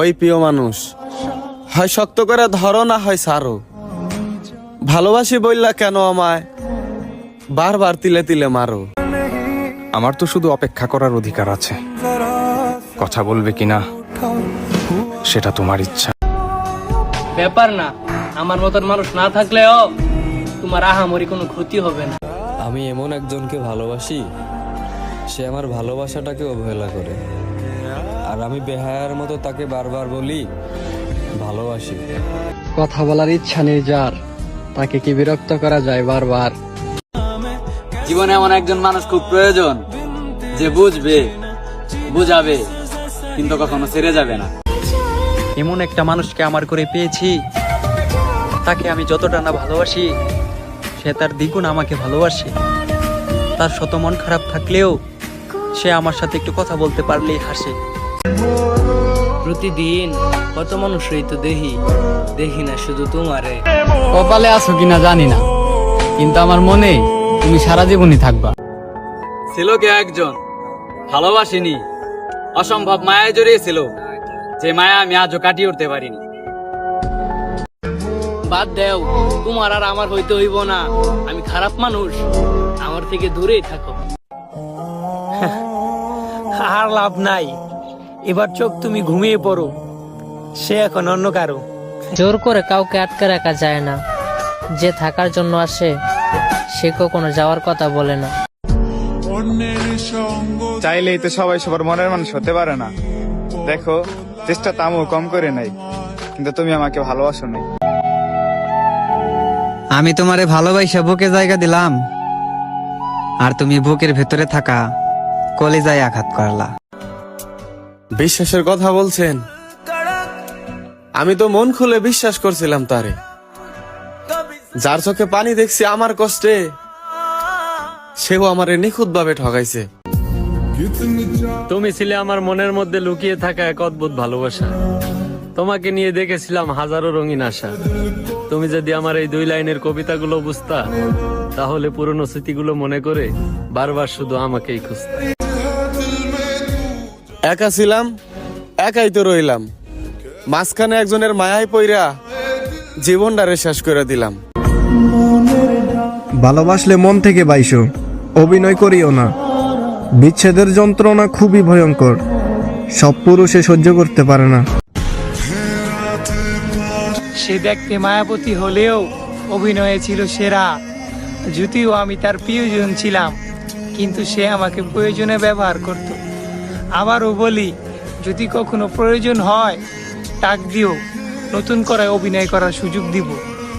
ওই প্রিয় মানুষ। হয় শক্ত করে ধরো না হয় সারো। ভালোবাসি বললা কেন আমায়? বারবার তিলে তিলে মারো। আমার তো শুধু অপেক্ষা করার অধিকার আছে। কথা বলবে কিনা সেটা তোমার ইচ্ছা। ব্যাপার না আমার মতন মানুষ না থাকলেও তোমার আহামরি কোনো ক্ষতি হবে না। আমি এমন একজনকে ভালোবাসি সে আমার ভালোবাসাটাকে অবহেলা করে। আর আমি বেহায়ার মতো তাকে বারবার বলি ভালোবাসি। কথা বলার ইচ্ছা নেই যার তাকে কি বিরক্ত করা যায় বারবার? জীবনে এমন একজন মানুষ খুব প্রয়োজন যে বুঝবে বুঝাবে কিন্তু কখনো ছেড়ে যাবে না। এমন একটা মানুষকে আমার করে পেয়েছি তাকে আমি যতটা না ভালোবাসি সে তার দ্বিগুণ আমাকে ভালোবাসে। তার শত মন খারাপ থাকলেও সে আমার সাথে একটু কথা বলতে পারলেই হাসে। প্রতিদিন কত মানুষই তো দেখি দেখি না শুধু তোমারে। কপালে আছো কিনা জানি না কিন্তু আমার মনে তুমি সারা জীবনই থাকবা। ছিল কে একজন? ভালোবাসিনি। অসম্ভব মায়ায় জড়িয়েছিল যে মায়া আমি আজও কাটিয়ে উঠতে পারিনি। বাদ দেও তোমার আর আমার হইতে হইব না। আমি খারাপ মানুষ আমার থেকে দূরেই থাকো। আর লাভ নাই। এবার চোখ তুমি ঘুমিয়ে পড়ো। সে এখন অন্য কারও। জোর করে কাউকে আটকে রাখা যায় না। যে থাকার জন্য আসে সে কখনো যাওয়ার কথা বলে না। চাইলেই তো সবাই সবার মনের মানুষ হতে পারে না। দেখো চেষ্টা তো কম করে নাই কিন্তু তুমি আমাকে ভালোবাসো নাই। আমি তোমারে ভালোবাসা বুকে জায়গা দিলাম আর তুমি বুকের ভেতরে থাকা কলিজায় আঘাত করলা। বিশ্বাসের কথা বলছেন? আমি তো মন খুলে বিশ্বাস করছিলাম তারে। যার চোখে পানি দেখছি আমার কষ্টে, সেও আমারে নিখুঁত ভাবে ঠকাইছে তুমি ছিলে আমার মনের মধ্যে লুকিয়ে থাকা এক অদ্ভুত ভালোবাসা। তোমাকে নিয়ে দেখেছিলাম হাজারো রঙিন আশা। তুমি যদি আমার এই দুই লাইনের কবিতাগুলো বুঝতা, তাহলে পুরনো স্মৃতিগুলো মনে করে বারবার শুধু আমাকেই খুঁজতা। একা ছিলাম একাই তো রইলাম। মাঝখানে একজনের মায়ায় পইরা জীবনটারে শেষ করে দিলাম। ভালোবাসলে মন থেকে বাইসো অভিনয় করিও না। বিচ্ছেদের যন্ত্রণা খুবই ভয়ঙ্কর সব পুরুষে সহ্য করতে পারে না। সে দেখতে মায়াবতী হলেও অভিনয়ে ছিল সেরা। যদিও আমি তার প্রিয়জন ছিলাম কিন্তু সে আমাকে প্রয়োজনে ব্যবহার করত। আবারও বলি যদি কখনো প্রয়োজন হয় টাক দিও। নতুন করে অভিনয় করার সুযোগ দিব।